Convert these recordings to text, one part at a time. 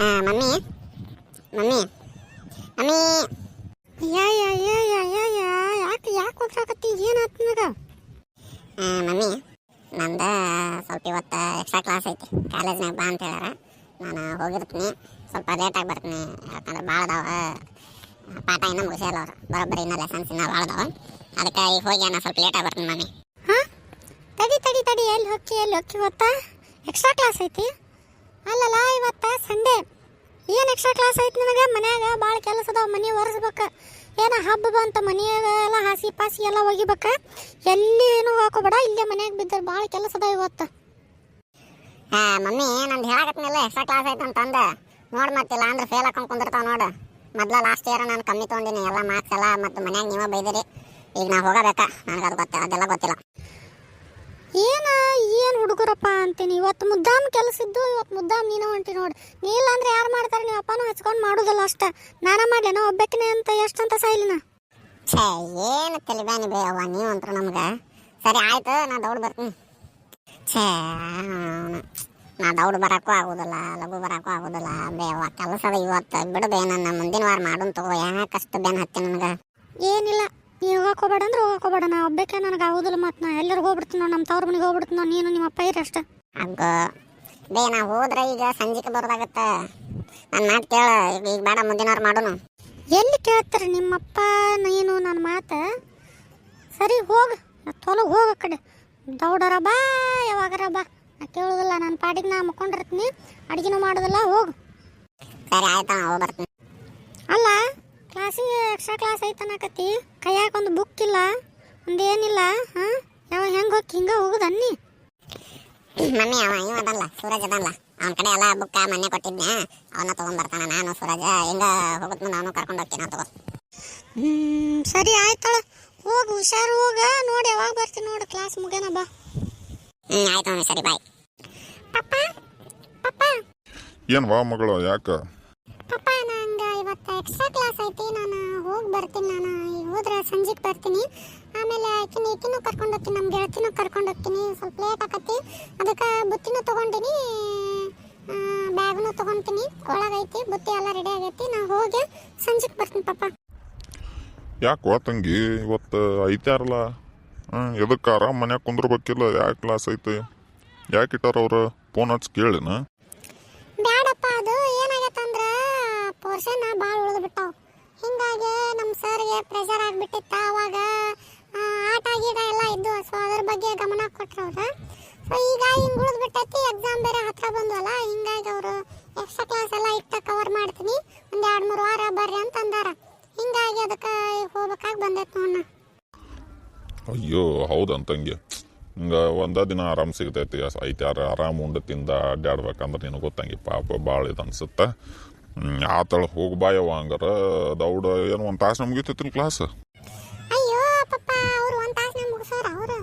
ಆ, mummy. Mummy. Mummy. ಯಾ ಯಾ ಯಾ ಯಾ ಯಾ ಯಾ ಯಾಕೆ ಯಾಕೆ ಹೋಗ್ಸಾಕತ್ತಿ? ಏನಾಯ್ತು ನಿನಗ? ಮಮ್ಮಿ ನಂದು ಸ್ವಲ್ಪ ಇವತ್ತು ಎಕ್ಸ್ಟ್ರಾ ಕ್ಲಾಸ್ ಐತಿ. ಕಾಲೇಜ್ನಾಗ ಬಾ ಅಂತ ಹೇಳ್ಯಾರ. ನಾನು ಹೋಗಿರ್ತೀನಿ. ಸ್ವಲ್ಪ ಲೇಟಾಗಿ ಬರ್ತೀನಿ. ಯಾಕಂದ್ರೆ ಭಾಳ ಅದಾವ. ಪಾಠ ಇನ್ನೂ ಮುಗಿಸಿಲ್ಲ ಅವ್ರು. ಬರೋಬ್ಬರಿ ಇನ್ನೂ ಲೆಸನ್ಸ್ ಇನ್ನೂ ಭಾಳ ಅದಾವ. ಅದಕ್ಕೆ ಈಗ ಹೋಗಿ ನಾನು ಸ್ವಲ್ಪ ಲೇಟಾಗಿ ಬರ್ತೀನಿ ಮಮ್ಮಿ. ಹಾಂ? ತಡಿ ತಡಿ ತಡಿ. ಎಲ್ಲಿ ಹೋಗಿ ಎಲ್ಲಿ ಹೋಗಿ ಗೊತ್ತಾ? ಎಕ್ಸ್ಟ್ರಾ ಕ್ಲಾಸ್ ಐತಿ. ಅಲ್ಲಲ್ಲ ಇವತ್ತ ಸಂಡೇ. ಏನು ಎಕ್ಸ್ಟ್ರಾ ಕ್ಲಾಸ್ ಐತೆ ನಿಮಗೆ ಮನ್ಯಾಗ ಭಾಳ ಕೆಲಸ ಅದಾವ ಮನೆ ಒರೆಸ್ಬೇಕು. ಏನ ಹಬ್ಬ ಬಂತ ಮನೆಯಾಗ ಎಲ್ಲ ಹಾಸಿ ಪಾಸಿ ಎಲ್ಲ ಒಗಿಬೇಕ? ಎಲ್ಲಿ ಏನು ಹಾಕೋಬೇಡ ಇಲ್ಲೇ ಮನ್ಯಾಗ ಬಿದ್ದರೆ ಭಾಳ ಕೆಲಸ ಇವತ್ತು. ಆ, ಮಮ್ಮಿ ನಂದು ಹೇಳಕತ್ನಿಲ್ಲ ಎಕ್ಸ್ಟ್ರಾ ಕ್ಲಾಸ್ ಐತೆ ಅಂತಂದು. ನೋಡಿ ಮತ್ತಿಲ್ಲ ಅಂದ್ರೆ ಫೇಲ್ ಹಾಕೊಂಡು ಕುಂದಿರ್ತಾವ ನೋಡು. ಮೊದಲ ಲಾಸ್ಟ್ ಇಯರ್ ನಾನು ಕಮ್ಮಿ ತೊಗೊಂಡಿನಿ ಎಲ್ಲ ಮಾರ್ಕ್ಸ್ ಎಲ್ಲ ಮತ್ತು ಮನ್ಯಾಗ ನೀವೇ ಬೈದಿರಿ. ಈಗ ನಾ ಹೋಗಬೇಕಾ? ನನಗೆ ಅದು ಗೊತ್ತ ಅದೆಲ್ಲ ಗೊತ್ತಿಲ್ಲ ಏನ ಏನು ಹುಡುಗರಪ್ಪ ಅಂತೀನಿ ಇವತ್ತು ಮುದ್ದಾಮ್ ಕೆಲಸ ಇದ್ದು ಇವತ್ತು ಮುದ್ದಾಮ್ ನೀನು ಹೊಂಟಿ ನೋಡಿ. ನೀ ಇಲ್ಲ ಅಂದ್ರೆ ಯಾರು ಮಾಡ್ತಾರೆ? ನೀವು ಅಪ್ಪನೂ ಹಚ್ಕೊಂಡು ಮಾಡೋದಲ್ಲ ಅಷ್ಟ. ನಾನ ಮಾಡ್ಲೇನ ಒಬ್ಬಕ್ಕಿನ ಅಂತ ಎಷ್ಟಂತ ಸಾಯ್ಲಿನ? ಛೇ ಏನು ತಲೆಬ್ಯಾನಿ ಬೇ ಅವ್ವ ನೀವು ಅಂತ್ರು ನಮ್ಗೆ. ಸರಿ ಆಯ್ತು ನಾ ದೌಡ್ ಬರ್ತೀನಿ ಛೇ. ನಾ ದೌಡ್ ಬರಕ್ಕೂ ಆಗೋದಿಲ್ಲ ಲಘು ಬರಕ್ಕೂ ಆಗೋದಿಲ್ಲ. ಬೇ ಕೆಲಸ ಅದ ಇವತ್ತು. ಬಿಡಬೇ ನನ್ನ ಮುಂದಿನ ವಾರ ಮಾಡೋನ್ ತಗೋ. ಯಾಕಷ್ಟು ಬೆನ್ ಹತ್ತಿ ನನಗೆ? ಏನಿಲ್ಲ. ನೀ ಹೋಗಕ್ಕೆ ಹೋಗ್ಬೇಡ ಅಂದ್ರೆ ಹೋಗಕ್ಕೆ ಹೋಗ್ಬೇಡ. ನಾ ಒಬ್ಬಕ್ಕೆ ನನಗೆ ಆಗೋದಿಲ್ಲ ಮತ್ತು ನಾ ಎಲ್ಲರಿಗೂ ಹೋಗ್ಬಿಡ್ತೀನಿ ನೋಡಿ ನಮ್ಮ ತವ್ರ ಮನೆಗೆ ಹೋಗ್ಬಿಡ್ತೀನಿ ನೋಡಿ. ನೀನು ನಿಮ್ಮ ಅಪ್ಪ ಇರಿ ಅಷ್ಟೇ ಹಗ್ಗೋ ಬೇ ನಾ ಹೋದ್ರೆ ಈಗ ಸಂಜೆಗೆ ಬರೋದಾಗತ್ತ. ನನ್ನ ಮಾತು ಕೇಳ ಈಗ ಬೇಡ ಮುಂದಿನ ವಾರ ಮಾಡೋನು. ಎಲ್ಲಿ ಕೇಳ್ತಾರೆ ನಿಮ್ಮಪ್ಪ ನೀನು ನನ್ನ ಮಾತು? ಸರಿ ಹೋಗು. ತೊಲಗ ಹೋಗ ಕಡೆ. ದೌಡರ ಬಾ ಯಾವಾಗರ ಬಾ. ನಾ ಕೇಳೋದಿಲ್ಲ ನನ್ನ ಪಾಡಿಗೆ ನಾ ಮುಕ್ಕೊಂಡಿರ್ತೀನಿ. ಅಡುಗೆನೂ ಮಾಡೋದಿಲ್ಲ ಹೋಗು. ಸರಿ ಆಯ್ತಾ ಹೋಗಿ ಬರ್ತೀನಿ. ಅಲ್ಲ ಕ್ಲಾಸಿಗೆ ಎಕ್ಸ್ಟ್ರಾ ಕ್ಲಾಸ್ ಐತನಕತಿ ಕೈಯಾಗ ಒಂದು ಬುಕ್ ಇಲ್ಲ? ಒಂದೇನಿಲ್ಲ ಹಾಂ? ಯಾವಾಗ ಹೆಂಗೆ ಹೋಗಿ ಹಿಂಗೆ ಹೋಗುದು ಮಮ್ಮಿ ಅವ ಇವ ಬಂದ್ಲ ಸೂರಜ್ ಬಂದ್ಲ. ಅವನ ಕಡೆ ಎಲ್ಲ ಬುಕ್ಕ ಮೊನ್ನೆ ಕೊಟ್ಟಿದ್ನೆ. ಅವನ್ನ ತಗೊಂಡ್ಬರ್ತಾನ ನಾನು ಸೂರಜ್. ಹಿಂಗ ಹೋಗುತ್ತ ನಾನು ಕರ್ಕೊಂಡು ಹೋಗ್ತೀನಿ ತಗೋ. ಹ್ಞೂ ಸರಿ ಆಯ್ತಳ. ಹೋಗು ಹುಷಾರು ಹೋಗ. ನೋಡಿ ಯಾವಾಗ ಬರ್ತೀನಿ ನೋಡಿ ಕ್ಲಾಸ್ ಮುಗಿಯೋಣ ಬಾ. ಹ್ಮ್ ಆಯ್ತು ಮಮ್ಮಿ ಸರಿ ಬಾಯ್ ಪಪ್ಪ ಪಪ್ಪ. ಏನು ವಾ ಮಗಳು ಯಾಕೆ? ಪಪ್ಪ ನಂಗೆ ಇವತ್ತು ಎಕ್ಸ್ಟ್ರಾ ಕ್ಲಾಸ್ ಐತಿ ನಾನು ಹೋಗಿ ಬರ್ತೀನಿ ನಾನು ಹೋದ್ರೆ ಸಂಜೆಗೆ ಬರ್ತೀನಿ. ಆಮೇಲೆ ಆಕಿನ ಈಕಿನೂ ಕರ್ಕೊಂಡು ಹೋಗ್ತೀನಿ ನಮ್ಮ ಗೆಳತಿನೂ ಕರ್ಕೊಂಡು ಹೋಗ್ತೀನಿ. ಸ್ವಲ್ಪ ಲೇಟ್ ಆಕತಿ. ಅದಕ್ಕೆ ಬುತ್ತಿನೂ ತೊಗೊಂಡಿನಿ ಬ್ಯಾಗ್ನು ತೊಗೊಂತೀನಿ. ಒಳಗೈತಿ ಬುತ್ತಿ ಎಲ್ಲ ರೆಡಿ ಆಗೈತಿ. ನಾ ಹೋಗಿ ಸಂಜೆಗೆ ಬರ್ತೀನಿ ಪಾಪ. ಯಾಕೆ ಓತಂಗಿ ತಂಗಿ ಇವತ್ತು ಐತಾರಲ್ಲ ಹಾಂ ಎದಕ್ಕೆ ಆರಾಮ್ ಮನ್ಯಾಗ ಕುಂದ್ರಬೇಕಿಲ್ಲ? ಯಾಕೆ ಕ್ಲಾಸ್ ಐತಿ? ಯಾಕೆ ಇಟ್ಟಾರ ಅವ್ರು? ಫೋನ್ ಹಚ್ಚಿ ಕೇಳಿನ? ಬ್ಯಾಡಪ್ಪ ಅದು ಏನಾಗತ್ತಂದ್ರೆ ಪೋರ್ಷನ್ ಭಾಳ ಉಳಿದು ಬಿಟ್ಟಾವ. ಹಿಂಗಾಗಿ ನಮ್ಮ ಸರ್ಗೆ ಪ್ರೆಷರ್ ಆಗಿಬಿಟ್ಟಿತ್ತ. ಅವಾಗ ಆಟ ಗೀಟ ಎಲ್ಲ ಇದ್ದು ಸೊ ಅದ್ರ ಬಗ್ಗೆ ಗಮನ ಕೊಟ್ಟರು ಅವ್ರು ಸೊ ಈಗ ಹಿಂಗೆ ಉಳಿದು ಬಿಟ್ಟೈತಿ ಎಕ್ಸಾಮ್ ಬೇರೆ ಹತ್ರ ಬಂದ್ವಲ್ಲ, ಹಿಂಗಾಗಿ ಅವರು ಎಕ್ಸ್ಟ್ರಾ ಕ್ಲಾಸ್ ಎಲ್ಲ ಇಟ್ಟ ಕವರ್ ಮಾಡ್ತೀನಿ. ಒಂದು ಎರಡು ಮೂರು ವಾರ ಬರ್ರಿ ಅಂತ ಅಂದಾರ. ಹಿಂಗಾಗಿ ಅದಕ್ಕೆ ಹೋಗ್ಬೇಕಾಗಿ ಬಂದೈತೆ ನೋಡೋಣ ಅಯ್ಯೋ ಹೌದಂತ ಹಿಂಗೆ ಒಂದ ದಿನ ಆರಾಮ್ ಸಿಗ್ತೈತಿ ಐತ್ಯಾರ ಆರಾಮ್ ಉಂಡು ತಿಂದ ಅಡ್ಡಾಡ್ಬೇಕಂದ್ರೆ ನಿನಗೆ ಗೊತ್ತಂಗಿ, ಪಾಪ ಭಾಳ ಇದು ಅನ್ಸುತ್ತೆ. ಆತಳ ಹೋಗಿ ಬಾಯವ ಹಂಗಾರ, ದೌಡ, ಏನು ಒಂದು ತಾಸು ಇತ್ತಿನ ಕ್ಲಾಸ್ ಅಯ್ಯೋ ಪಪ್ಪ ಅವ್ರು ಒಂದು ತಾಸನ್ನ ಮುಗಿಸೋರ ಅವರು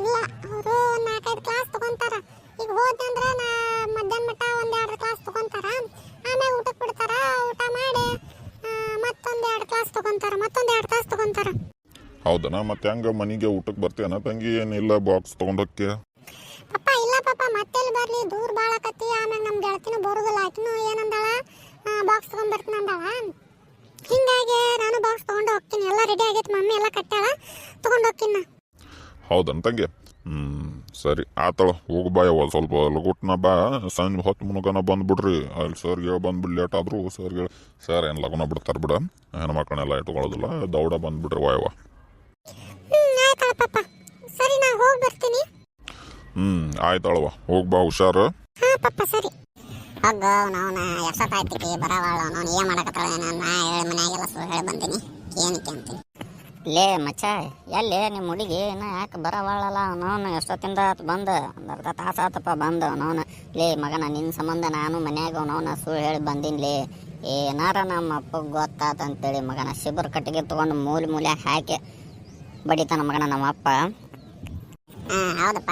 ಇಲ್ಲ ಅವರು ಒಂದು ನಾಲ್ಕೈದು ಕ್ಲಾಸ್ ತಗೊಂತಾರ ಈಗ ಹೋದ್ನಂದ್ರ ನಾ ಮಧ್ಯಾಹ್ನ ಮಟ್ಟ ಒಂದು ಎರಡು ಕ್ಲಾಸ್ ತಗೊಂತಾರ ಆಮೇಲೆ ಊಟಕ್ಕೆ ಬಿಡ್ತಾರ ಊಟ ಮಾಡಿ ಮತ್ತೊಂದು ಎರಡು ಕ್ಲಾಸ್ ತಗೊಂತಾರ ಮತ್ತೊಂದು ಕ್ಲಾಸ್ ಹೌದನ ಮತ್ತೆ ಹಂಗ ಮನೆಗೆ ಊಟಕ್ಕೆ ಬರ್ತೇನ ತಂಗಿ? ಏನಿಲ್ಲ ಬಾಕ್ಸ್ ತಗೊಂಡೋಕೆ ಪಪ್ಪ ಇಲ್ಲ ಪಪ್ಪ ಮತ್ತೆಲ್ಲಿ ಬರಲಿ? ದೂರ ಬಾಳ ಕತ್ತಿ ಆಮೇಲೆ ನಮ್ಮ ಗೆಳತಿನೂ ಬರೋದಿಲ್ಲ. ಆಕಿನೂ ಏನಂದಾಳ? ಬಾಕ್ಸ್ ತೊಗೊಂಡ್ಬರ್ತೀನಿ ಅಂದಾಳ. ಹಿಂಗಾಗಿ ನಾನು ಬಾಕ್ಸ್ ತಗೊಂಡು ಹೋಗ್ತೀನಿ. ಎಲ್ಲ ರೆಡಿ ಆಗೈತೆ ಮಮ್ಮಿ ಎಲ್ಲ ಕಟ್ಟಾಳ ತಗೊಂಡು ಹೋಗ್ತೀನಿ ಹೌದನ್ ತಂಗಿ. ಹ್ಞೂ ಸರಿ ಆತಳ ಹೋಗಿ ಒಂದು ಸ್ವಲ್ಪ ಲಗುಟ್ನ ಬಾ ಸಂಜೆ ಹೊತ್ತು ಮುನಗನ ಬಂದ್ಬಿಡ್ರಿ. ಅಲ್ಲಿ ಸರ್ಗೆ ಹೇಳಿ ಬಂದ್ಬಿಟ್ಟು ಲೇಟ್ ಆದರೂ ಸರ್ಗೆ ಸರ್ ಏನು ಲಗುನ ಬಿಡ್ತಾರೆ ಬಿಡ. ಹೆಣ್ಮಕ್ಳನ್ನೆಲ್ಲ ಇಟ್ಕೊಳ್ಳೋದಿಲ್ಲ ದೌಡ ಬಂದ್ಬಿಡ್ರಿ ವಾಯವ ಹ್ಮ್ ಆಯ್ತಳ ಅಳವ ಸರಿ ನಾ ಹೋಗಿ ಬರ್ತೀನಿ. ಹ್ಞೂ ಆಯ್ತಾಳವ್ವ ಹೋಗಿ ಬಾ ಹುಷಾರು. ಹಾ ಪಪ್ಪ ಸರಿ. ಹಗ್ಗ ಅವನವನ ಎಷ್ಟೊತ್ತಾಯ್ತಿಕಿ ಬರವಾಳ ಅವನು ಏನ್ ಮಾಡಕತ್ತಾಳ ಏನೋ ನಾ ಹೇಳಿ ಮನ್ಯಾಗೆಲ್ಲ ಸುಳ್ಳು ಹೇಳಿ ಬಂದೀನಿ. ಏನಕ್ಕೆ ಅಂತೀನಿ ಲೇ ಮಚ್ಚ, ಎಲ್ಲಿ ನಿಮ್ಮ ಹುಡುಗಿ? ಇನ್ನ ಯಾಕೆ ಬರವಾಳಲ್ಲ ಅವನವನು? ಎಷ್ಟೊತ್ತಿಂದ ಆತು ಬಂದ? ಒಂದು ಅರ್ಧ ತಾಸು ಆತಪ್ಪ ಬಂದ ಅವನವನು. ಲೇ ಮಗನ ನಿನ್ನ ಸಂಬಂಧ ನಾನು ಮನ್ಯಾಗ ಅವನವನ ಸುಳ್ಳು ಹೇಳಿ ಬಂದೀನಿ ಲೇ. ಏನಾರ ನಮ್ಮ ಅಪ್ಪಗೆ ಗೊತ್ತಾತ ಅಂತೇಳಿ ಮಗನ, ಶಿಬರ್ ಕಟ್ಟಿಗೆ ತೊಗೊಂಡು ಮೂಲೆ ಮೂಲೆ ಹಾಕಿ ಬಡಿತಾನ ಮಗನ ನಮ್ಮ ಅಪ್ಪ. ಹೌದಪ್ಪ.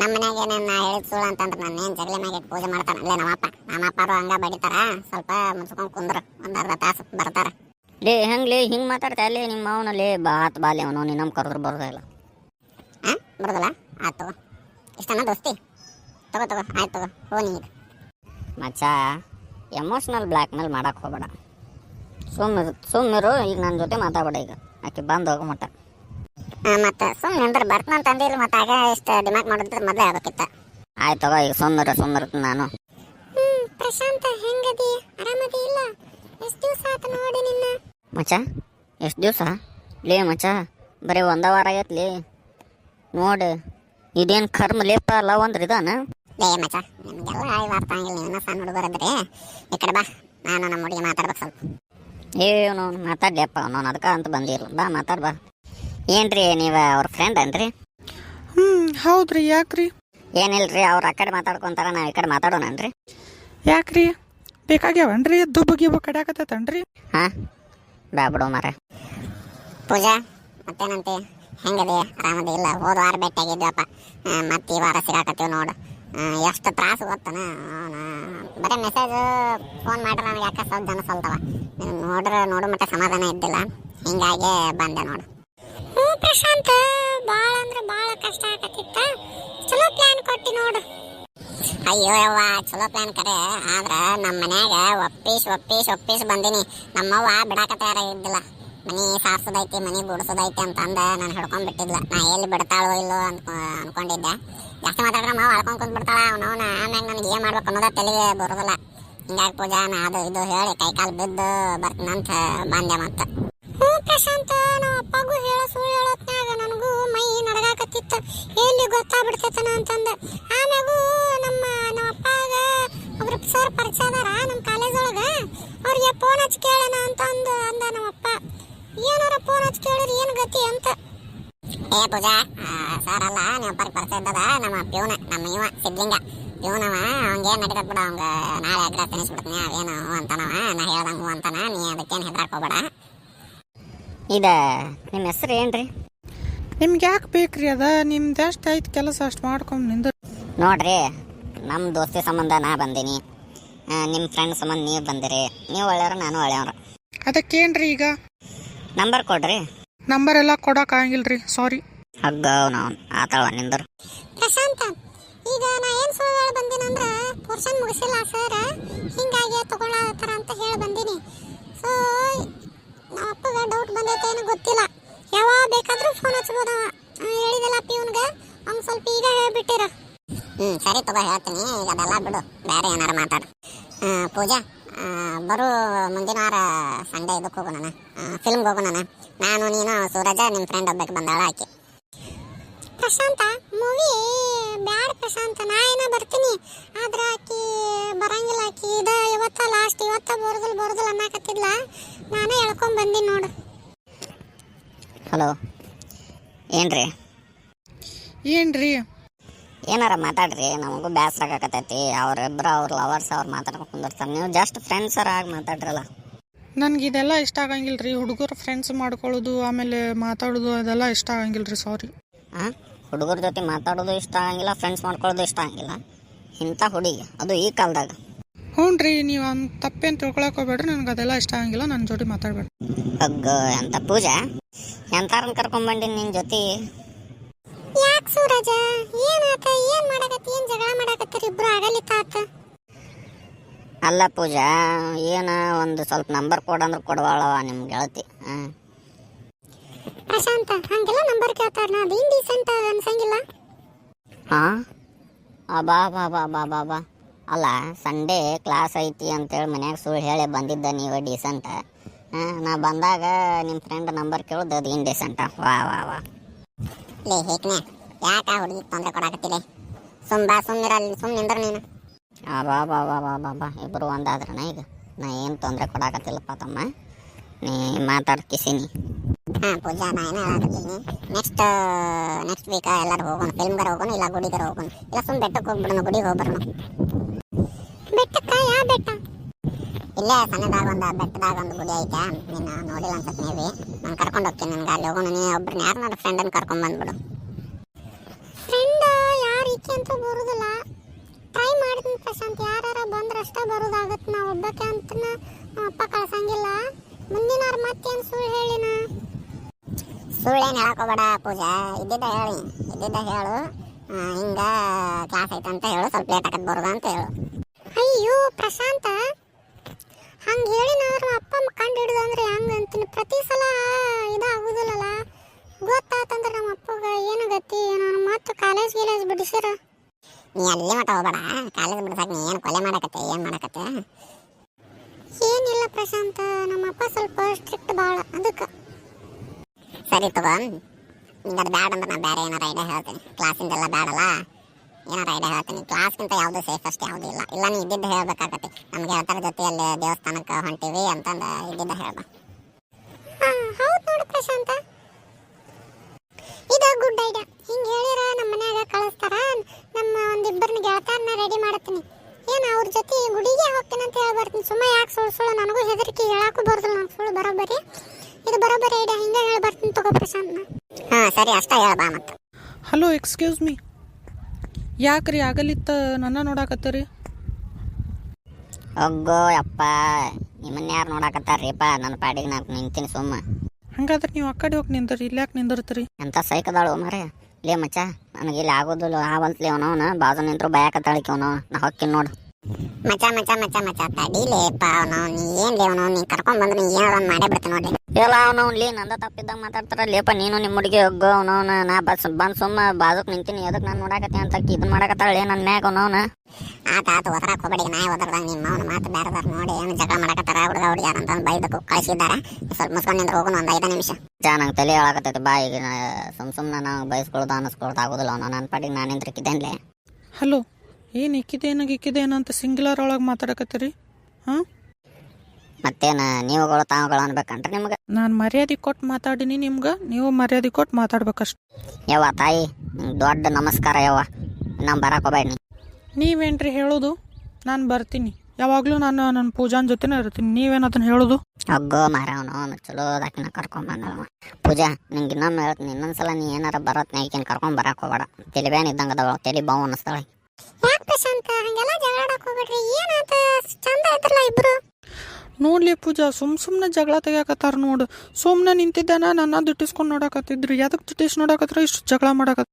ನಮ್ಮ ಮನ್ಯಾಗ ಏನೇನು ನಾ ಹೇಳಿದ ಸುಳ್ಳು ಅಂತಂದ್ರೆ ನಾನು ಏನು ಜಗಲಿ ಮ್ಯಾಗ ಪೂಜೆ ಪೂಜೆ ಅಪ್ಪ. ನಮ್ಮಪ್ಪ ನಮ್ಮಪ್ಪರು ಹಂಗೆ ಬಡಿತಾರ, ಸ್ವಲ್ಪ ಮುಚ್ಕೊಂಡು ಕುಂದ್ರು. ಒಂದು ಅರ್ಧ ತಾಸು ಬರ್ತಾರ. ಲೇ, ಹೆಂಗ್ ಲೇ, ಹಿಂಗೆ ಮಾತಾಡ್ತಾ ಲೇ ನಿಮ್ಮ ಲೇ, ಬಾತ್ ಬಾಲೆ ಅವನು ನಿನ್ನಮ್ ಕರೆದ್ರು ಬರೋದೇ ಇಲ್ಲ. ಹಾಂ ಬರೋದಲ್ಲ? ಆಯ್ತು. ತಗೋ ದೋಸ್ತಿ ತಗೋ ತಗೋ, ಆಯ್ತು ತಗೋ ಹೋ ಈಗ. ಮಚ್ಚ ಎಮೋಷ್ನಲ್ ಬ್ಲ್ಯಾಕ್ ಮೇಲ್ ಮಾಡಕ್ಕೆ ಹೋಗ್ಬೇಡ ಸುಮ್ಮಿರು ಸುಮ್ಮಿರು ಈಗ ನನ್ನ ಜೊತೆ ಮಾತಾಡ್ಬೇಡ ಈಗ. ಆಕೆ ಬಂದು ಹೋಗೋ ಮಟ್ಟ. ಮತ್ತು ಸುಮ್ಮನೆ ಅಂದ್ರೆ ಬರ್ತಂತ ಅಂದಿಲ್ಲ ಮತ್ತೆ, ಆಗ ಇಷ್ಟು ಡಿಮ್ಯಾಂಡ್ ಮಾಡಿದ್ರೆ ಮೊದಲೇ ಆಗ್ಬೇಕಿತ್ತ. ಆಯ್ತು ತಗೋ, ಈಗ ಸುಮ್ಮಿರು ಸುಮ್ಮಿರ್ತೀನಿ ನಾನು. ಪ್ರಶಾಂತ, ಹೆಂಗದಿ? ಆರಾಮದಿ ಇಲ್ಲ? ಎಷ್ಟ್ ದಿವಸ ಆತ ನೋಡಿ ನಿನ್ನ? ಮಚ್ಚ ಎಷ್ಟು ದಿವಸ? ಲೇ ಮಚ್ಚ ಬರೀ ಒಂದ ವಾರ ಆಗೈತ್ಲಿ ನೋಡಿ ಇದೇನು ಕರ್ಮ ಲೇಪ ಅಲ್ಲ ಅಂದ್ರೆ ಇದಾನ ಲೇ ಮಚ್ಚ ನಿಮಗೆಲ್ಲ ಆಯ್ತು ಅರ್ಥ ಆಗಿಲ್ಲ ನೀವು ಸಣ್ಣ ಹುಡುಗರದ್ರಿ ಈ ಕಡೆ ಬಾ ನಾನು ನಮ್ಮ ಹುಡುಗಿ ಮಾತಾಡ್ಬೇಕು ಸ್ವಲ್ಪ. ಏನು ಮಾತಾಡ್ಲಿಯಪ್ಪ ನಾನು ಅದಕ್ಕೆ ಅಂತ ಬಂದಿಲ್ಲ ಬಾ ಮಾತಾಡ್ ಬಾ. ಏನ್ರಿ ನೀವು ಅವ್ರ ಫ್ರೆಂಡ್ ಅನ್ರಿ ಹ್ಞೂ ಹೌದ್ರಿ ಯಾಕ್ರಿ? ಏನಿಲ್ರಿ ಅವ್ರು ಆ ಕಡೆ ಮಾತಾಡ್ಕೊಂತಾರ ನಾವು ಈ ಕಡೆ ಮಾತಾಡೋಣನ್ರಿ ಯಾಕ್ರಿ? ಬೇಕಾಗ್ಯಾವನ್ರಿ? ದುಬ್ಬಗಿ ಗಿಬ್ಬ ಕಡ್ಯಾಕತ್ತೈತನ್ರಿ? ಹಾಂ ಬ್ಯಾ ಬಿಡು ಮಾರ ಪೂಜಾ ಮತ್ತೇನಂತೆ? ಹೆಂಗದೆ? ಆರಾಮದಿ? ಇಲ್ಲ ಹೋದ ವಾರ ಭೇಟಿಯಾಗಿದ್ದಪ್ಪ ಮತ್ತೆ ಈ ವಾರ ಸಿಗಾಕತ್ತೀವಿ ನೋಡು. ಎಷ್ಟು ತ್ರಾಸು ಗೊತ್ತನ? ಬರೀ ಮೆಸೇಜ್ ಫೋನ್ ಮಾಡ್ರೆ ನನಗೆ ಯಾಕೆ ಸ್ವಲ್ಪ ಜನ ಸಲ್ತವ. ನೀನು ನೋಡ್ರೆ ನೋಡು ಮಟ್ಟ ಸಮಾಧಾನ ಇದ್ದಿಲ್ಲ. ಹಿಂಗಾಗಿ ಬಂದೆ ನೋಡು. ಹ್ಞೂ ಪ್ರಶಾಂತ ಭಾಳ ಅಂದ್ರೆ ಭಾಳ ಕಷ್ಟ ಆಗತ್ತಿತ್ತ. ಚಲೋ ಪ್ಲಾನ್ ಕೊಟ್ಟಿ ನೋಡು. ಅಯ್ಯೋ ಯವ್ವ ಚಲೋ ಪ್ಲಾನ್ ಕರೆ. ಆದ್ರೆ ನಮ್ಮ ಮನ್ಯಾಗ ಒಪ್ಪಿಸ್ ಒಪ್ಪಿಸ್ ಒಪ್ಪಿಸ್ ಬಂದಿನಿ. ನಮ್ಮವ್ವ ಬಿಡಾಕ ತಯಾರ ಇದ್ದಿಲ್ಲ ಮನಿ ಸಾರ್ಸೋದೈತಿ, ಮನಿ ಗುಡಿಸೋದೈತಿ ಅಂತ ಅಂದ ನಾನು ಹಿಡ್ಕೊಂಡ್ ಬಿಟ್ಟಿದ್ಲ. ನಾ ಎಲ್ಲಿ ಬಿಡ್ತಾಳೋ ಇಲ್ಲೋ ಅನ್ಕೊ ಅನ್ಕೊಂಡಿದ್ದೆ. ಜಾಸ್ತಿ ಮಾತಾಡಿದ್ರೆ ಮಾವ ಅಳ್ಕೊಂಡು ಕುಂತ್ ಬಿಡ್ತಾಳ ಅವನವನ ಆಮ್ಯಾಗ ನನಗೆ ಏನ್ ಮಾಡ್ಬೇಕು ಅನ್ನೋದ ತಲೆಗೆ ಬರೋದಿಲ್ಲ. ಹಿಂಗಾಗಿ ಪೂಜಾ, ನಾ ಅದು ಇದು ಹೇಳಿ ಕೈ ಕಾಲು ಬಿದ್ದು ಬರ್ತೀನಂತ ಬಂದೆ ಮತ್ತೆ. ಹ್ಞೂ ಪ್ರಶಾಂತ, ನಮ್ಮ ಅಪ್ಪಗೂ ಹೇಳ, ಸುಳ್ಳು ಹೇಳೋತ್ನಾಗ ನನಗೂ ಮೈ ನಡಗಾಕತ್ತಿತ್ತ ಎಲ್ಲಿ ಗೊತ್ತಾಗ್ಬಿಡ್ತೈತನ ಅಂತಂದ. ಆಮ್ಯಾಗೂ ನಮ್ಮ ನಮ್ಮ ಅಪ್ಪಾಗ ಒಬ್ರು ಸರ್ ಪರಿಚಯ ಅದಾರ ನಮ್ಮ ಕಾಲೇಜ್ ಒಳಗ. ಅವ್ರಿಗೆ ಫೋನ್ ಹಚ್ಚಿ ಕೇಳೋಣ ಅಂತ ಅಂದ ಅಂದ ನಮ್ಮ ಅಪ್ಪ. ಏನಾರ ಫೋನ್ ಹಚ್ಚಿ ಕೇಳಿದ್ರೆ ಏನು ಗತಿ ಅಂತ. ಏ ಪೂಜಾ ಸರ್ ಅಲ್ಲ ನೀವು ಪರಿ ಪರಿಚಯ ಇದ್ದದ, ನಮ್ಮ ಪ್ಯೂನ, ನಮ್ಮ ಇವ ಸಿದ್ಲಿಂಗ ಪ್ಯೂನವ ಅವಂಗೆ ನಡೀತದ ಬಿಡ, ಅವಂಗ ನಾಳೆ ಅಗ್ರ ತಿನ್ನಿಸ್ಬಿಡ್ತೀನಿ ಅವೇನು ಹ್ಞೂ ಅಂತಾನವ, ನಾ ಹೇಳ್ದಂಗೆ ಹ್ಞೂ ಅಂತಾನ, ನೀ ಅದಕ್ಕೇನು ಹೆದರ್ಕ್ ಹೋಗ್ಬೇಡ. ಇದ, ನಿಮ್ಮ ಹೆಸರು ಏನ್ರಿ? ನಿಮ್ಗೆ ಯಾಕೆ ಬೇಕ್ರಿ ಅದ? ನಿಮ್ದು ಎಷ್ಟು ಐತೆ ಕೆಲಸ ಅಷ್ಟು ಮಾಡ್ಕೊಂಡು ನಿಂದು ನೋಡ್ರಿ ನಮ್ಮ ದೋಸ್ತಿ ಸಂಬಂಧ ನಾ ಬಂದೀನಿ. ನಿಮ್ಮ ಫ್ರೆಂಡ್ ಸಂಬಂಧ ನೀವು ಬಂದಿರಿ. ನೀವು ಒಳ್ಳೆಯವ್ರು ನಾನು ಒಳ್ಳೆಯವ್ರು. ಅದಕ್ಕೇನ್ರಿ ಈಗ? ನಂಬರ್ ಕೊಡ್ರಿ. ನಂಬರ್ ಎಲ್ಲ ಕೊಡೋಕ್ಕಾಗಿಲ್ರಿ ಸಾರಿ ಹಗ್ಗ ನಾವು ಆತಳವ ನಿಂದರು. ಪ್ರಶಾಂತ ಈಗ ನಾ ಏನು ಸುಳ್ಳು ಹೇಳಿ ಬಂದಿನಂದ್ರ ಪೋರ್ಷನ್ ಮುಗಿಸಿಲ್ಲ ಸರ್ ಹಿಂಗಾಗಿ ತಗೊಳ್ಳತ್ತಾರ ಅಂತ ಹೇಳಿ ಬಂದೀನಿ. ಸೊ ನಮ್ಮ ಅಪ್ಪಗೆ ಡೌಟ್ ಬಂದೈತೆ ಏನು ಗೊತ್ತಿಲ್ಲ. ಯಾವಾಗ ಬೇಕಾದರೂ ಫೋನ್ ಹಚ್ಬೋದು ಹೇಳಿದಲ್ಲ ಪಿವನ್ಗ ಅವ್ನು ಸ್ವಲ್ಪ ಈಗ ಹೇಳ್ಬಿಟ್ಟಿರ. ಹ್ಞೂ ಸರಿ ತಗೋ ಹೇಳ್ತೀನಿ. ಈಗ ಅದೆಲ್ಲ ಬಿಡು. ಬೇರೆ ಏನಾರ ಮಾತಾಡು. ಪೂಜಾ ಬರೋ ಮುಂದಿನ ವಾರ ಸಂಡೆ ಇದಕ್ಕೆ ಹೋಗೋಣ ಫಿಲ್ಮ್ಗೆ ಹೋಗೋಣ ನಾನು. ನೀನು ಸೂರಜ ನಿಮ್ಮ ಫ್ರೆಂಡ್ ಒಬ್ಬಕ್ಕೆ ಬಂದಾಳ ಆಕೆ. ಪ್ರಶಾಂತ ಮೂವಿ ಬ್ಯಾಡ ಪ್ರಶಾಂತ. ನಾ ಏನೋ ಬರ್ತೀನಿ. ಆದ್ರೆ ಆಕಿ ಬರಂಗಿಲ್ಲ ಆಕಿ. ಇದು ಇವತ್ತ ಲಾಸ್ಟ್ ಇವತ್ತ ಬರೋದಿಲ್ಲ ಬರೋದಿಲ್ಲ ಅನ್ನಕತ್ತಿದ್ಲ. ನಾನೇ ಹೇಳ್ಕೊಂಡ್ ಬಂದಿನಿ ನೋಡು. ಹಲೋ. ಏನ್ರಿ? ಏನ್ರಿ? ಏನಾರ ಮಾತಾಡ್ರಿ? ನಮಗೂ ಬ್ಯಾಸ್ ಆಗಕತ್ತೈತಿ ಅವ್ರಿಬ್ರು ಅವ್ರ ಲವರ್ಸ್ ಅವ್ರು ಮಾತಾಡ್ಕೊಂಡು ಕುಂದಿರ್ತಾರೆ. ನೀವು ಜಸ್ಟ್ ಫ್ರೆಂಡ್ಸರ ಆಗಿ ಮಾತಾಡ್ರಲ್ಲ. ನನ್ಗೆ ಇದೆಲ್ಲ ಇಷ್ಟ ಆಗಂಗಿಲ್ಲ ರೀ ಹುಡುಗರು ಫ್ರೆಂಡ್ಸ್ ಮಾಡ್ಕೊಳ್ಳೋದು ಆಮೇಲೆ ಮಾತಾಡೋದು ಅದೆಲ್ಲ ಇಷ್ಟ ಆಗಂಗಿಲ್ಲ ರೀ ಸಾರಿ ಹಾಂ ಹುಡುಗರ ಜೊತೆ ಮಾತಾಡೋದು ಇಷ್ಟ ಆಗಂಗಿಲ್ಲ ಫ್ರೆಂಡ್ಸ್ ಮಾಡ್ಕೊಳ್ಳೋದು ಇಷ್ಟ ಆಗಂಗಿಲ್ಲ. ಇಂಥ ಹುಡುಗಿ ಅದು ಈ ಕಾಲದಾಗ. ಹ್ಞೂ ರೀ ನೀವು ಅಂತ ತಪ್ಪೇನು ತಿಳ್ಕೊಳಕ್ ಹೋಗ್ಬೇಡ್ರಿ ನನಗೆ ಅದೆಲ್ಲ ಇಷ್ಟ ಆಗಂಗಿಲ್ಲ ನನ್ನ ಜೋಡಿ ಮಾತಾಡ್ಬೇಡ ಹಗ್ಗ ಅಂತ ಪೂಜಾ? ಎಂತಾರನ್ ಕರ್ಕೊಂಡ್ಬಂಡಿ ನಿನ್ ಜೊತೆ? ಯಾಕೆ ಸೂರಜ? ಏನಾತ ಏನ್ ಮಾಡಕತ್ತಿ? ಏನ್ ಜಗಳ ಮಾಡಕತ್ತೀರಿ? ಇಬ್ರು ಆಗಲಿತ್ತ ಆತ? ಅಲ್ಲ ಪೂಜಾ ಏನ ಒಂದು ಸ್ವಲ್ಪ ನಂಬರ್ ಕೊಡಂದ್ರೆ ಕೊಡವಾಳವ ನಿಮ್ಮ ಗೆಳತಿ ಹಾಂ ಪ್ರಶಾಂತ ಹಂಗೆಲ್ಲ ನಂಬರ್ ಕೇಳ್ತಾರ ನಾ ಇನ್ ಡೀಸೆಂಟ್ ಅನ್ಸಂಗಿಲ್ಲ. ಹಾಂ ಬಾ ಬಾ ಬಾ ಬಾ ಬಾ ಬಾ. ಅಲ್ಲ ಸಂಡೇ ಕ್ಲಾಸ್ ಐತಿ ಅಂತೇಳಿ ಮನ್ಯಾಗ ಸುಳ್ಳು ಹೇಳಿ ಬಂದಿದ್ದ ನೀವು ಡೀಸೆಂಟ್ ನಾ ಬಂದಾಗ ನಿಮ್ಮ ಫ್ರೆಂಡ್ ನಂಬರ್ ಕೇಳೋದು ಅದು ಇಂಡೀಸೆಂಟ ವಾ ವಾ ವಾ. ಲೇ ಹೇಗ್ನೆ ಯಾಕೆ ಆ ಹುಡುಗಿ ತೊಂದರೆ ಕೊಡಾಕತ್ತಿಲೆ ಸುಮ್ ಬಾ ಸುಮ್ಮಿರಲ್ಲಿ ಸುಮ್ಮನೆ ನಿಂದ್ರ ನೀನು. ಆ ಬಾ ಬಾ ಬಾ ಬಾ ಬಾ ಬಾ ಇಬ್ಬರು ಒಂದಾದ್ರನ ಈಗ? ನಾ ಏನು ತೊಂದರೆ ಕೊಡಾಕತ್ತಿಲ್ಲಪ್ಪ ತಮ್ಮ. ನೀ ಮಾತಾಡ್ಕಿಸೀನಿ ಹಾಂ ಪೂಜಾ ನಾನು ಏನೋ ಹೇಳಕತ್ತೀನಿ? ನೆಕ್ಸ್ಟ್ ನೆಕ್ಸ್ಟ್ ವೀಕ್ ಎಲ್ಲರೂ ಹೋಗೋಣ ಫಿಲ್ಮ್ಗಾರ ಹೋಗೋಣ ಇಲ್ಲ ಗುಡಿಗಾರ ಹೋಗೋಣ? ಇಲ್ಲ ಸುಮ್ ಬೆಟ್ಟಕ್ಕೆ ಹೋಗ್ಬಿಡೋಣ ಗುಡಿಗೆ ಹೋಗ್ಬರೋಣ? ಬೆಟ್ಟಕ್ಕ ಯಾವ ಬೆಟ್ಟ? ಇಲ್ಲೇ ಸಣ್ಣದಾಗ ಒಂದು ಬೆಟ್ಟದಾಗ ಒಂದು ಗುಡಿ ಐತೆ ನೀನು ನೋಡಿಲ್ಲ ಅನ್ಸತ್ ಮೇಬಿ ನಾನು ಕರ್ಕೊಂಡು ಹೋಗ್ತೀನಿ ನನಗೆ ಅಲ್ಲಿ ಹೋಗೋಣ ನೀ ಒಬ್ರನ್ನ ಯಾರನ್ನಾರು ಫ್ರೆಂಡನ್ನು ಕರ್ಕೊಂಡು ಬಂದ್ಬಿಡು. ಫ್ರೆಂಡ್ ಯಾರು ಈಕೆ ಅಂತ ಬರೋದಿಲ್ಲ. ಟ್ರೈ ಮಾಡಿದ್ನಿ ಪ್ರಶಾಂತ್ ಯಾರು ಬಂದ್ರೆ ಅಷ್ಟೇ ಬರೋದಾಗತ್ತೆ ನಾ ಒಬ್ಬಕ್ಕೆ ಅಂತ ಅಪ್ಪ ಕಳ್ಸಂಗಿಲ್ಲ. ಮುಂದಿನ ವಾರ ಮತ್ತೇನು ಸುಳ್ಳು ಹೇಳಿನ? ಸುಳ್ಳೇನು ಹೇಳಕೋಬೇಡ ಪೂಜಾ. ಇದ್ದಿದ್ದ ಹೇಳಿ. ಇದ್ದಿದ್ದ ಹೇಳು. ಹಿಂಗ ಕ್ಲಾಸ್ ಐತೆ ಅಂತ ಹೇಳು. ಸ್ವಲ್ಪ ಲೇಟ್ ಆಗತ್ತೆ ಬರೋದು ಅಂತ ಹೇಳು. ಅಯ್ಯೋ ಪ್ರಶಾಂತ. ಕಂಡು ಹಿಡಿದು ಅಂದ್ರೆ ಹೆಂಗ್ ಅಂತೀನಿ? ಪ್ರತಿ ಸಲ ಇದಾಗುದಿಲ್ಲಲ್ಲ ಗೊತ್ತಾತಂದ್ರೆ ನಮ್ಮ ಅಪ್ಪಗ ಏನು ಗತಿ ನಾನು ಮತ್ತೆ ಕಾಲೇಜ್ ಗೀಲೇಜ್ ಬಿಡಿಸಿರ. ನೀ ಅಲ್ಲಿ ಮಟ ಹೋಗ್ಬೇಡ. ಕಾಲೇಜ್ ಬಿಡ್ಸಾಕ ನೀ ಏನು ಕೊಲೆ ಮಾಡಕತ್ತೆ ಏನು ಮಾಡಕತ್ತೆ? ಏನಿಲ್ಲ ಪ್ರಶಾಂತ, ನಮ್ಮಪ್ಪ ಸ್ವಲ್ಪ ಸ್ಟ್ರಿಕ್ಟ್ ಭಾಳ ಅದಕ್ಕೆ. ಸರಿ ತಗೋ. ನಿಂಗೆ ಅದು ಬ್ಯಾಡ ಅಂದ್ರೆ ನಾನು ಬೇರೆ ಏನಾರ ಐಡಿಯಾ ಹೇಳ್ತೀನಿ. ಕ್ಲಾಸಿಂದೆಲ್ಲ ಬ್ಯಾಡಲ್ಲ? ಏನಾರ ಐಡಿಯಾ ಹೇಳ್ತೀನಿ. ಕ್ಲಾಸ್ಗಿಂತ ಯಾವುದು ಸೇಫಸ್ಟ್ ಯಾವುದೂ ಇಲ್ಲ. ಇಲ್ಲ ನೀ ಇದ್ದಿದ್ದು ಹೇಳ್ಬೇಕಾಗತ್ತೆ. ನಮ್ಗೆ ಹೇಳ್ತಾರ ಜೊತೆಯಲ್ಲಿ ದೇವಸ್ಥಾನಕ್ಕೆ ಹೊಂಟೀವಿ ಅಂತಂದು ಇದ್ದಿದ್ದು ಹೇಳ್ಬ. ಹೌದು ನೋಡು ಪ್ರಶಾಂತ. ಇದು ಗುಡ್ ಐಡಿಯಾ ಹಿಂಗೆ ಹೇಳಿರ ನಮ್ಮ ಮನ್ಯಾಗ ಕಳಿಸ್ತಾರ. ನಮ್ಮ ಒಂದಿಬ್ಬರನ್ನ ಗೆಳತಾರನ್ನ ರೆಡಿ ಮಾಡ್ತೀನಿ. ಏನು ಅವ್ರ ಜೊತೆ ಗುಡಿಗೆ ಹೋಗ್ತೀನಿ ಅಂತ ಹೇಳಿ ಬರ್ತೀನಿ ಸುಮ್ಮ ಯಾಕೆ ಸುಳ್ಳು ಸುಳ್ಳು? ನನಗೂ ಹೆದರಿಕೆ ಹೇಳಕ್ಕೂ ಬರೋದಿಲ್ಲ ನಾನು ಸುಳ್ಳು ಬರೋಬ್ಬರಿ. ಇದು ಬರೋಬ್ಬರಿ ಐಡಿಯಾ ಹಿಂಗೆ ಹೇಳಿ ಬರ್ತೀನಿ ತಗೋ ಪ್ರಶಾಂತ್ನ ಹಾಂ ಸರಿ ಅಷ್ಟೇ ಹೇಳ್ಬಾ ಮತ್ತೆ. ಹಲೋ ಎಕ್ಸ್ಕ್ಯೂಸ್ ಮೀ ಯಾಕ್ರಿ ಆಗಲಿತ್ತ ನನ್ನ ನೋಡಾಕತ್ತೀರಿ? ಒಗ್ಗೋ ಯಪ್ಪ ನಿಮ್ಮನ್ನ ಯಾರು ನೋಡಾಕತ್ತಾರ್ರಿಪ್ಪ ನನ್ನ ಪಾಡಿಗೆ ನಾನು ನಿಂತೀನಿ ಸುಮ್ಮ ಹಂಗಾದ್ರೆ ನೀವು ಆ ಕಡೆ ಹೋಗಿ ನಿಂದ್ರಿ ಇಲ್ಲಿ ಯಾಕೆ ನಿಂದಿರ್ತೀರಿ? ಎಂತ ಸೈಕದಾಳು ಮರೆ ಲೇ ಮಚ್ಚ ನನಗೆ ಇಲ್ಲಿ ಆಗೋದಿಲ್ಲ. ಬಂತ್ಲಿ ಅವನವನ ಬಾಜು ನಿಂತ್ರು ಭಯಕತ್ತಾಳಿಕೆ ಅವನು. ನಾ ಹೊಕ್ಕಿನ ನೋಡು. ಮಚ್ಚ ಮಚಾ ಮಚಾ ಮಚ್ಚ ಲೇಪ ಅವನು ನೀ ಏನು ಅವನು ನೀ ಕರ್ಕೊಂಡ್ ಬಂದ್ರೆ ನೀ ಏನಾರ ಒಂದು ಮಾಡೇ ಬಿಡ್ತೀನಿ ನೋಡಿ ಎಲ್ಲ ಅವನು ಲೇ ನಂದ ತಪ್ಪಿದ್ದಾಗ ಮಾತಾಡ್ತಾರ ಲೇಪ ನೀನು ನಿಮ್ಮ ಹುಡುಗಿ ಹೋಗೋ ಅವನು ನಾ ಬಸ್ ಬಂದು ಸುಮ್ಮ ಬಾಜುಕ್ ನಿಂತೀನಿ ಅದಕ್ಕೆ ನಾನು ನೋಡಕತ್ತೆ ಅಂತ ಇದನ್ನ ಮಾಡಾಕತ್ತಾಳೆ ನನ್ನ ಮ್ಯಾಗ ಅವನು ಆತ ಆತ ಒದರಾಕ್ ಹೋಗ್ಬೇಡಿ ನಾ ಒದರ್ದಂಗೆ ನಿಮ್ಮ ಅವನು ಮಾತು ಬೇರೆದಾರ ನೋಡಿ ಏನು ಜಗಳ ಮಾಡಕತ್ತಾರ ಹುಡುಗ ಹುಡುಗ ಅಂತ ಬೈದಕ್ಕೆ ಕಳಿಸಿದ್ದಾರೆ. ಸ್ವಲ್ಪ ಮುಸ್ಕೊಂಡು ನಿಂದ್ರೆ ಹೋಗೋಣ ಒಂದು ಐದು ನಿಮಿಷ. ಜಾ ನಂಗೆ ತಲೆ ಹೇಳಾಕತ್ತೈತಿ ಬಾ ಈಗ ಸುಮ್ ಸುಮ್ಮನೆ ನಾವು ಬಯಸ್ಕೊಳ್ದು ಅನ್ನಿಸ್ಕೊಳ್ದು ಆಗೋದಿಲ್ಲ ಅವನು ನನ್ನ ಪಾಡಿಗೆ ನಾನು ನಿಂತಿರ್ಕಿದ್ದೇನೆ ಹಲೋ. ಏನು ಇಕ್ಕಿದೇನ ಗಿಕ್ಕಿದೇನ ಅಂತ ಸಿಂಗ್ಲರ್ ಒಳಗೆ ಮಾತಾಡಕತ್ತೀರಿ? ಹಾಂ? ಮತ್ತೇನು ನೀವುಗಳು ತಾವುಗಳು ಅನ್ಬೇಕನ್ರಿ ನಿಮ್ಗೆ? ನಾನು ಮರ್ಯಾದೆ ಕೊಟ್ಟು ಮಾತಾಡಿನಿ ನಿಮ್ಗೆ ನೀವು ಮರ್ಯಾದೆ ಕೊಟ್ಟು ಮಾತಾಡ್ಬೇಕಷ್ಟು. ಯವ್ವ ತಾಯಿ ನಿಂಗ್ ದೊಡ್ಡ ನಮಸ್ಕಾರ ಯವ್ವ. ನಾನು ಬರಕ್ಕೆ ಹೋಗ್ಬೇಡ ನೀ. ನೀವೇನ್ರಿ ಹೇಳೋದು? ನಾನು ಬರ್ತೀನಿ. ಯಾವಾಗಲೂ ನಾನು ನನ್ನ ಪೂಜಾನ್ ಜೊತೆನೇ ಇರ್ತೀನಿ. ನೀವೇನು ಅದನ್ನ ಹೇಳೋದು? ಅಗ್ಗೋ ಮಾರವನು ಚಲೋ ಅದಾಕಿನ ಕರ್ಕೊಂಡ್ ಬಂದವ ಪೂಜಾ ನಿಂಗೆ ಇನ್ನೊಮ್ಮೆ ಹೇಳ್ತೀನಿ. ಇನ್ನೊಂದ್ಸಲ ನೀ ಏನಾರ ಬರತ್ ಈಕಿನ ಕರ್ಕೊಂಡ್ ಬರಾಕ್ ಹೋಗ್ಬೇಡ. ತಲೆ ಬ್ಯಾನ್ ಇದ್ದಂಗೆ ಅದಾವ. ತಲೆ ಬಾವು ಅನ್ನಿಸ್ತಾಳೆ. ಪ್ರಶಾಂತ ಹಂಗೆಲ್ಲ ಜಗಳಾಡಕ್ ಹೋಗ್ಬೇಡ್ರಿ. ಏನಾತ ಚಂದ ಐತಲ್ಲ ಇಬ್ರು. ನೋಡ್ಲಿ ಪೂಜಾ ಸುಮ್ ಸುಮ್ಮನೆ ಜಗಳ ತೆಗಿಯಾಕತ್ತಾರ ನೋಡು. ಸುಮ್ಮನೆ ನಿಂತಿದ್ದಾನ ನನ್ನ ದಿಟ್ಟಿಸ್ಕೊಂಡು ನೋಡಕತ್ತಿದ್ರಿ. ಯಾದಕ್ ದಿಟ್ಟಿಸ್ ನೋಡಕತ್ರ ಇಷ್ಟು ಜಗಳ ಮಾಡಕತ್ತ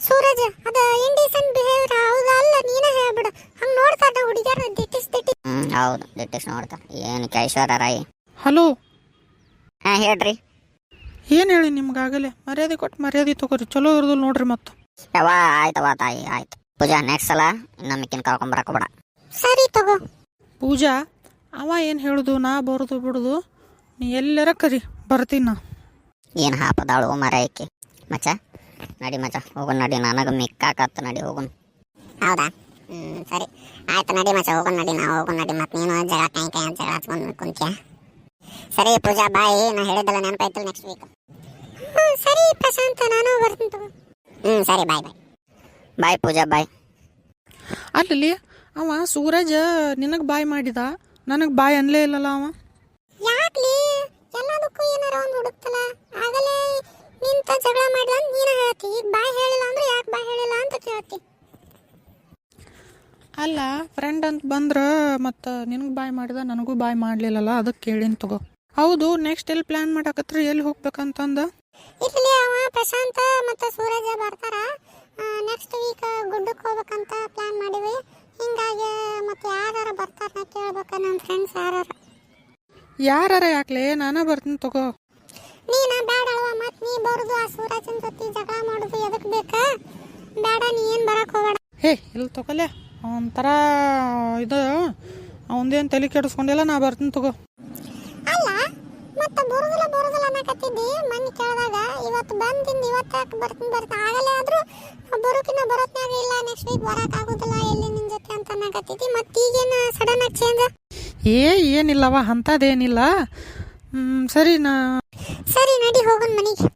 ಸೂರಜ್ ಅದ ಇಂಡಿಸೆಂಟ್ ಬಿಹೇವಿಯರ್ ಹೌದಾ? ಅಲ್ಲ ನೀನೇ ಹೇಳ್ಬಿಡು. ಹಂಗ ನೋಡ್ತಾರ ಹುಡುಗಿಯರ ದಿಟ್ಟಿಸ್ ದಿಟ್ಟಿಸ್. ಹ್ಮ್ ಹೌದು. ದಿಟ್ಟಿಸ್ ನೋಡ್ತಾ ಏನ್ ಕೈಶ್ವರ ರಾಯಿ? ಹಲೋ? ಹಾ ಹೇಳ್ರಿ. ಏನು ಹೇಳಿ ನಿಮ್ಗಾಗಲೇ? ಮರ್ಯಾದೆ ಕೊಟ್ಟು ಮರ್ಯಾದೆ ತಗೋರಿ. ಚಲೋ ಇರೋದಿಲ್ಲ ನೋಡ್ರಿ ಮತ್ತು. ಯಾವ ಆಯ್ತವ ತಾಯಿ ಆಯ್ತು. ಪೂಜಾ ನೆಕ್ಸ್ಟ್ ಸಲ ನಮ್ಮಕ್ಕಿನ ಕರ್ಕೊಂಡ್ ಬೇಡ ಸರಿ ತಗೋ. ಪೂಜಾ ಅವ ಏನು ಹೇಳುದು? ನಾ ಬರೋದು ಬಿಡುದು? ನೀ ಎಲ್ಲರ ಕರಿ ಬರ್ತೀನಿ ನಾ. ಏನು ಹಾಪದಾಳು ಮರ ಐಕಿ ಮಚ್ಚ ನಡಿ ಮಚ್ಚ ಹೋಗೋಣ ನಡಿ ನನಗೆ ಮಿಕ್ಕಾಕತ್ತ ನಡಿ ಹೋಗೋಣ ಹೌದಾ? ಹ್ಞೂ ಸರಿ. ಆಯ್ತು ನಡಿ ಮಚ್ಚ ಹೋಗೋಣ ನಡಿ ನಾ ಹೋಗೋಣ ನಡಿ ಮತ್ತೆ ನೀನು ಜಗಳ ಕೈ ಕೈ ಅಂತ ಜಗಳ ಹಚ್ಕೊಂಡು ಕುಂತ್ಯ? ಸರಿ ಪೂಜಾ ಬಾಯಿ. ನಾ ಹೇಳಿದ್ದಲ್ಲ ನೆನಪಾಯ್ತು ನೆಕ್ಸ್ಟ್ ವೀಕ್ ಹ್ಮ್ ಸರಿ ಪ್ರಶಾಂತ ನಾನು ಬರ್ತೀನಿ ತಗೋ. ಹ್ಞೂ ಸರಿ ಬಾಯ್ ಬಾಯ್. ಬಾಯ್ ಪೂಜಾ ಬಾಯ್. ಅಲ್ಲಿ ಅವ ಸೂರಜ ನಿನಗೆ ಬಾಯ್ ಮಾಡಿದ? ನನಗೆ ಬಾಯ್ ಅನ್ಲೇ ಇಲ್ಲಲ್ಲ ಅವ. ಯಾಕ್ಲಿ? ಎಲ್ಲದಕ್ಕೂ ಏನಾರ ಒಂದು ಹುಡುಕ್ತಲ್ಲ? ಆಗಲೇ ನಿಂತ ಜಗಳ ಮಾಡಿದ ನೀನ ಹೇಳ್ತಿ. ಈಗ ಬಾಯ್ ಹೇಳಿಲ್ಲ ಅಂದ್ರೆ ಯಾಕೆ ಬಾಯ್ ಹೇಳಿಲ್ಲ ಅಂತ ಕೇಳ್ತಿ. ಅಲ್ಲ ಫ್ರೆಂಡ್ ಅಂತ ಬಂದ್ರೆ ಮತ್ತು ನಿನಗೆ ಬಾಯ್ ಮಾಡಿದ ನನಗೂ ಬಾಯ್ ಮಾಡಲಿಲ್ಲಲ್ಲ ಅದಕ್ಕೆ ಕೇಳಿನ ತಗೋ. ಹೌದು ನೆಕ್ಸ್ಟ್ ಎಲ್ಲಿ ಪ್ಲಾನ್ ಮಾಡಕತ್ರ ಎಲ್ಲಿ ಹೋಗ್ಬೇಕಂತಂದ? ಇಲ್ಲಿ ಅವ ಪ್ರಶಾಂತ ಮತ್ತು ಸೂರಜ ಬರ್ತಾರ. ನೆಕ್ಸ್ಟ್ ವೀಕ್ ಗುಡ್ಡಕ್ಕೆ ಹೋಗ್ಬೇಕಂತ ಪ್ಲ್ಯಾನ್ ಮಾಡಿವಿ ಹಿಂಗಾಗಿ ಮತ್ತೆ ಯಾರು ಬರ್ತಾರ ಕೇಳ್ಬೇಕ ನನ್ನ ಫ್ರೆಂಡ್ಸ್ ಯಾರು ಯಾರಾರ ಯಾಕಲೆ? ನಾನು ಬರ್ತೀನಿ ತಗೋ. ನೀನ ಬೇಡ ಮತ್ತೆ ಮತ್ ನೀ ಬರ್ದು ಆ ಸೂರಜನ ಜೊತೆ ಜಗಳ ಮಾಡೋದು ಎದಕ್ಕೆ ಬೇಕಾ? ಬೇಡ ನೀ ಏನು ಬರಕ್ಕೆ ಹೋಗಬೇಡ. ಹೇ ಇಲ್ಲಿ ತಗೊಲೆ ಒಂಥರ ಇದು ಅವಂದೇನು ತಲೆ ಕೆಡಿಸ್ಕೊಂಡಿಲ್ಲ ನಾ ಬರ್ತೀನಿ ತಗೋ. ಅಲ್ಲ ಮತ್ತೆ ಬರುದಿಲ್ಲ ಬರುದಿಲ್ಲ ಅನ್ನಕತ್ತಿದ್ದಿ ಮನೆ ಕೇಳಿದಾಗ. ಇವತ್ತು ಬಂದಿಂದ ಇವತ್ತು ಬರ್ತೀನಿ ಬರ್ತಾ ಆಗಲ್ಲ ಆದ್ರೂ ಬರೋಕಿನ ಬರೋತ್ನಾಗ ಇಲ್ಲ ನೆಕ್ಸ್ಟ್ ವೀಕ್ ಬರಕ್ ಆಗುದಿಲ್ಲ ಎಲ್ಲಿ ನಿನ್ ಜೊತೆ ಅಂತ ಅನ್ನಕತ್ತಿದ್ದಿ. ಮತ್ತೆ ಈಗೇನ ಸಡನ್ ಆಗಿ ಚೇಂಜ್ ಏ ಏನಿಲ್ಲವ ಅಂಥದ್ದೇನಿಲ್ಲ. ಹ್ಮ್, ಸರಿ ನಾ ಸರಿ ನಡಿ ಹೋಗೋಣ ಮನೆಗೆ.